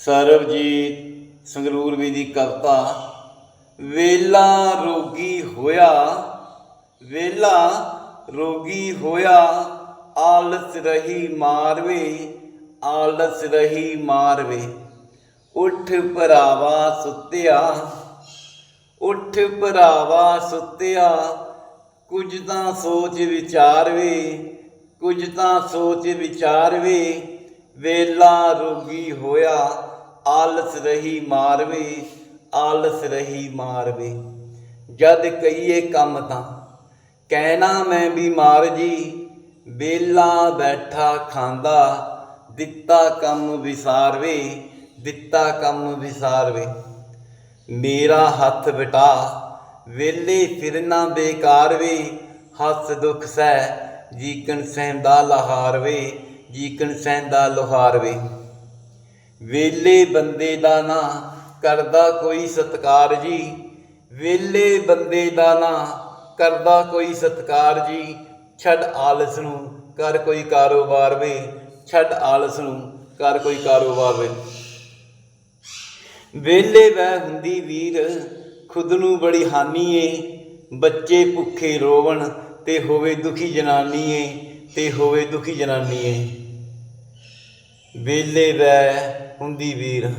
ਸਰਬਜੀਤ ਸੰਗਰੂਰ ਵੀ ਦੀ ਕਵਿਤਾ, ਵੇਲਾ ਰੋਗੀ ਹੋਇਆ, ਵੇਲਾ ਰੋਗੀ ਹੋਇਆ, ਆਲਸ ਰਹੀ ਮਾਰਵੇ, ਆਲਸ ਰਹੀ ਮਾਰਵੇ। ਉੱਠ ਭਰਾਵਾ ਸੁੱਤਿਆ, ਉੱਠ ਭਰਾਵਾ ਸੁੱਤਿਆ, ਕੁਝ ਤਾਂ ਸੋਚ ਵਿਚਾਰ ਵੇ ਕੁਝ ਤਾਂ ਸੋਚ ਵਿਚਾਰਵੇ ਵੇਲਾ ਰੋਗੀ ਹੋਇਆ, ਆਲਸ ਰਹੀ ਮਾਰਵੇ, ਆਲਸ ਰਹੀ ਮਾਰਵੇ। ਜਦ ਕਈਏ ਕੰਮ ਤਾਂ, ਕਹਿਣਾ ਮੈਂ ਬਿਮਾਰ ਜੀ, ਵੇਲਾ ਬੈਠਾ ਖਾਂਦਾ, ਦਿੱਤਾ ਕੰਮ ਵਿਸਾਰਵੇ, ਦਿੱਤਾ ਕੰਮ ਵਿਸਾਰਵੇ। ਮੇਰਾ ਹੱਥ ਵਟਾ, ਵੇਲੇ ਫਿਰਨਾ ਬੇਕਾਰ ਵੇ ਹੱਸ ਦੁੱਖ ਸਹਿ, ਜੀਕਣ ਸਹਿੰਦਾ ਲਹਾਰ ਵੇ ਜੀਕਣ ਸਹਿੰਦਾ ਲੋਹਾਰ ਵੇ। ਵੇਲੇ ਬੰਦੇ ਦਾ ਨਾ ਕਰਦਾ ਕੋਈ ਸਤਕਾਰ ਜੀ। ਵੇਲੇ ਬੰਦੇ ਦਾ ਨਾ ਕਰਦਾ ਕੋਈ ਸਤਕਾਰ ਜੀ। ਛੱਡ ਆਲਸ ਨੂੰ ਕਰ ਕੋਈ ਕਾਰੋਬਾਰ ਵੇ। ਛੱਡ ਆਲਸ ਨੂੰ ਕਰ ਕੋਈ ਕਾਰੋਬਾਰ ਵੇ। ਵੇਲੇ ਵੈ ਹੁੰਦੀ ਵੀਰ, ਖੁਦ ਨੂੰ ਬੜੀ ਹਾਨੀ ਏ। ਬੱਚੇ ਭੁੱਖੇ ਰੋਵਣ ਤੇ ਹੋਵੇ ਦੁਖੀ ਜਨਾਨੀ ਏ। ਤੇ ਹੋਵੇ ਦੁਖੀ ਜਨਾਨੀ ਏ। ਵੇਲੇ ਵੈ ਹੁੰਦੀ ਵੀਰ।